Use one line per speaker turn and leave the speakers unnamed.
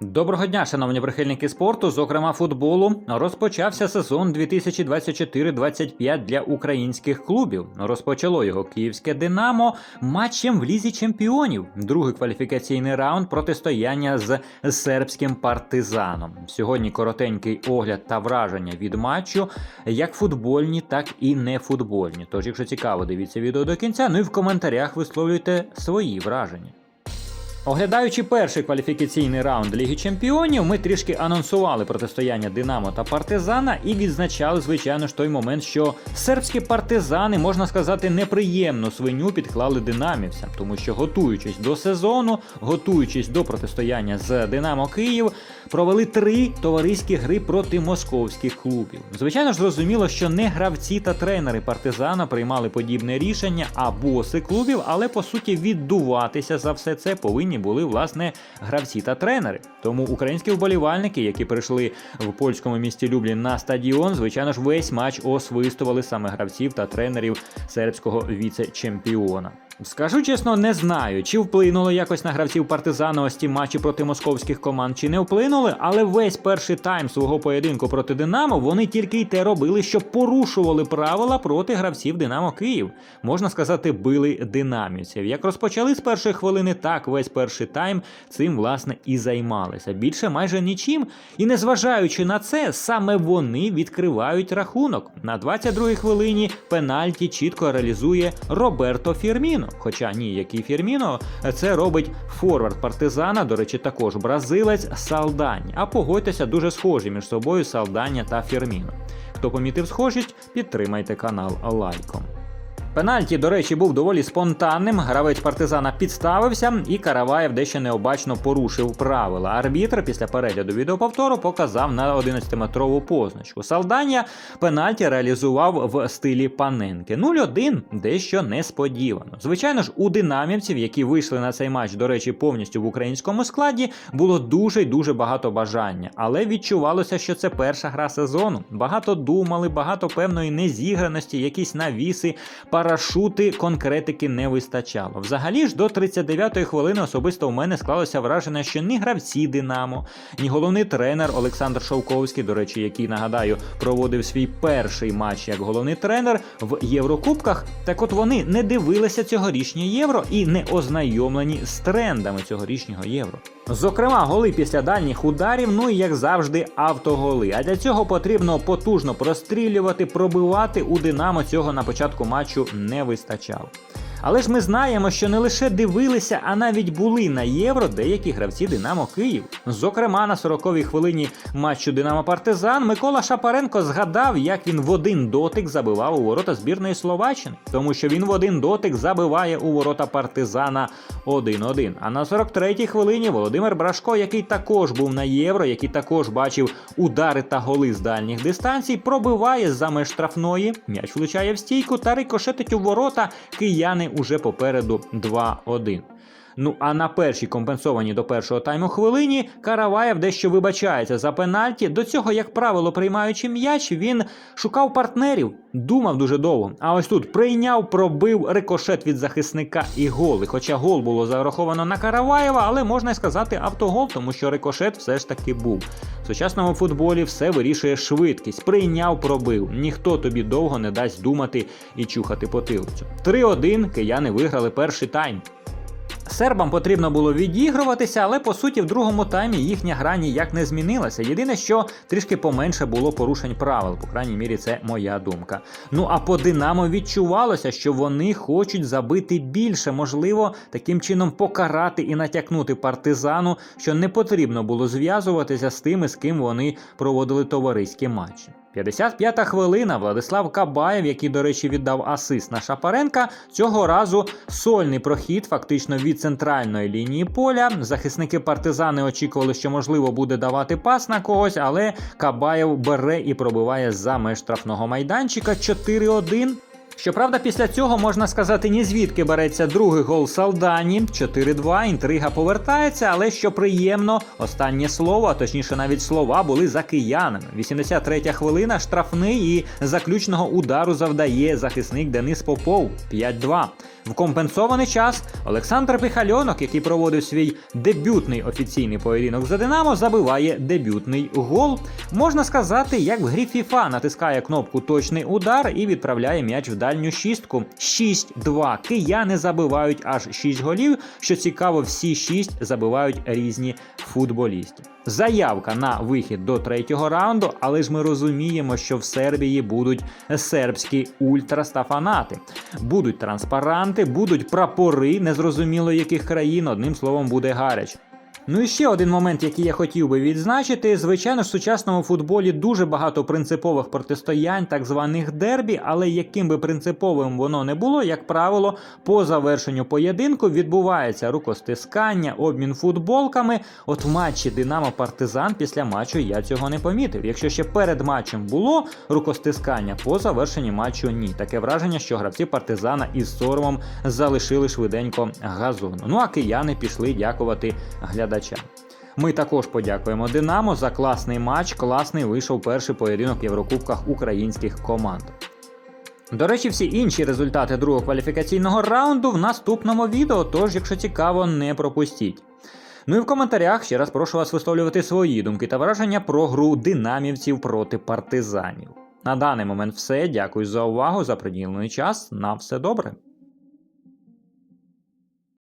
Доброго дня, шановні прихильники спорту, зокрема футболу. Розпочався сезон 2024-25 для українських клубів. Розпочало його київське Динамо матчем в лізі чемпіонів. Другий кваліфікаційний раунд протистояння з сербським партизаном. Сьогодні коротенький огляд та враження від матчу, як футбольні, так і не футбольні. Тож, якщо цікаво, дивіться відео до кінця. Ну і в коментарях висловлюйте свої враження. Оглядаючи перший кваліфікаційний раунд Ліги Чемпіонів, ми трішки анонсували протистояння Динамо та Партизана і відзначали, звичайно ж, той момент, що сербські партизани, можна сказати, неприємну свиню підклали динамівцям, тому що готуючись до сезону, готуючись до протистояння з Динамо Київ, провели три товариські гри проти московських клубів. Звичайно ж, зрозуміло, що не гравці та тренери партизана приймали подібне рішення, а боси клубів, але по суті віддуватися за все це повинні були власне гравці та тренери. Тому українські вболівальники, які прийшли в польському місті Люблін на стадіон, звичайно ж, весь матч освистували саме гравців та тренерів сербського віце-чемпіона. Скажу чесно, не знаю, чи вплинуло якось на гравців партизану ось ті матчі проти московських команд, чи не вплинули, але весь перший тайм свого поєдинку проти Динамо вони тільки й те робили, що порушували правила проти гравців Динамо Київ. Можна сказати, били динамівців. Як розпочали з першої хвилини, так весь перший тайм цим власне і займалися. Більше майже нічим. І незважаючи на це, саме вони відкривають рахунок. На 22-й хвилині пенальті чітко реалізує Роберто Фірміно. Хоча ні, який Фірміно, це робить форвард партизана, до речі, також бразилець Салдань. А погодьтеся, дуже схожі між собою Салдання та Фірміно. Хто помітив схожість, підтримайте канал лайком. Пенальті, до речі, був доволі спонтанним. Гравець партизана підставився, і Караваєв дещо необачно порушив правила. Арбітр після перегляду відеоповтору показав на 11-метрову позначку. Салдання пенальті реалізував в стилі паненки. 0-1 дещо несподівано. Звичайно ж, у динамівців, які вийшли на цей матч, до речі, повністю в українському складі, було дуже й дуже багато бажання, але відчувалося, що це перша гра сезону. Багато думали, багато певної незіграності, якісь навіси парашути конкретики не вистачало. Взагалі ж до 39-ї хвилини особисто у мене склалося враження, що ні гравці Динамо, ні головний тренер Олександр Шовковський, до речі, який нагадаю проводив свій перший матч як головний тренер в Єврокубках. Так от вони не дивилися цьогорічнє євро і не ознайомлені з трендами цьогорічнього євро. Зокрема, голи після дальніх ударів, ну і як завжди, автоголи. А для цього потрібно потужно прострілювати, пробивати у Динамо цього на початку матчу не вистачало. Але ж ми знаємо, що не лише дивилися, а навіть були на євро деякі гравці Динамо Київ. Зокрема, на 40-й хвилині матчу Динамо Партизан Микола Шапаренко згадав, як він в один дотик забивав у ворота збірної Словаччини, тому що він в один дотик забиває у ворота партизана 1-1. А на 43-й хвилині Володимир Брашко, який також був на євро, який також бачив удари та голи з дальніх дистанцій, пробиває за меж штрафної, м'яч влучає в стійку та рикошетить у ворота. Кияни уже попереду 2-1. Ну а на першій компенсованій до першого тайму хвилині Караваєв дещо вибачається за пенальті. До цього, як правило, приймаючи м'яч, він шукав партнерів, думав дуже довго. А ось тут прийняв, пробив рикошет від захисника і гол. І Хоча гол було зараховано на Караваєва, але можна й сказати автогол, тому що рикошет все ж таки був. В сучасному футболі все вирішує швидкість. Прийняв, пробив. Ніхто тобі довго не дасть думати і чухати потилицю. 3-1 кияни виграли перший тайм. Сербам потрібно було відігруватися, але по суті в другому таймі їхня гра ніяк не змінилася. Єдине, що трішки поменше було порушень правил, по крайній мірі, це моя думка. Ну а по Динамо відчувалося, що вони хочуть забити більше, можливо, таким чином покарати і натякнути партизану, що не потрібно було зв'язуватися з тими, з ким вони проводили товариські матчі. 55-та хвилина Владислав Кабаєв, який, до речі, віддав асист на Шапаренка, цього разу сольний прохід, фактично від центральної лінії поля. Захисники партизани очікували, що можливо буде давати пас на когось, але Кабаєв бере і пробиває за меж штрафного майданчика 4-1. Щоправда, після цього можна сказати, ні звідки береться другий гол Салдані. 4-2, інтрига повертається, але що приємно, останнє слово, а точніше навіть слова, були за киянами. 83-я хвилина, штрафний і заключного удару завдає захисник Денис Попов. 5-2. В компенсований час Олександр Піхальонок, який проводив свій дебютний офіційний поєдинок за Динамо, забиває дебютний гол. Можна сказати, як в грі FIFA натискає кнопку точний удар і відправляє м'яч в дальню шістку. 6-2. Кияни забивають аж 6 голів. Що цікаво, всі 6 забивають різні футболісти. Заявка на вихід до третього раунду, але ж ми розуміємо, що в Сербії будуть сербські ультраста фанати. Будуть транспаранти, будуть прапори незрозуміло яких країн. Одним словом, буде гаряч. Ну і ще один момент, який я хотів би відзначити. Звичайно в сучасному футболі дуже багато принципових протистоянь, так званих дербі, але яким би принциповим воно не було, як правило, по завершенню поєдинку відбувається рукостискання, обмін футболками. От в матчі Динамо Партизан після матчу я цього не помітив. Якщо ще перед матчем було рукостискання, по завершенні матчу ні. Таке враження, що гравці партизана із соромом залишили швиденько газон. Ну а кияни пішли дякувати глядачам. Ми також подякуємо Динамо за класний матч. Класний вийшов перший поєдинок в Єврокубках українських команд. До речі, всі інші результати другого кваліфікаційного раунду в наступному відео, тож, якщо цікаво, не пропустіть. Ну і в коментарях ще раз прошу вас висловлювати свої думки та враження про гру динамівців проти партизанів. На даний момент все. Дякую за увагу, за приділений час. На все добре.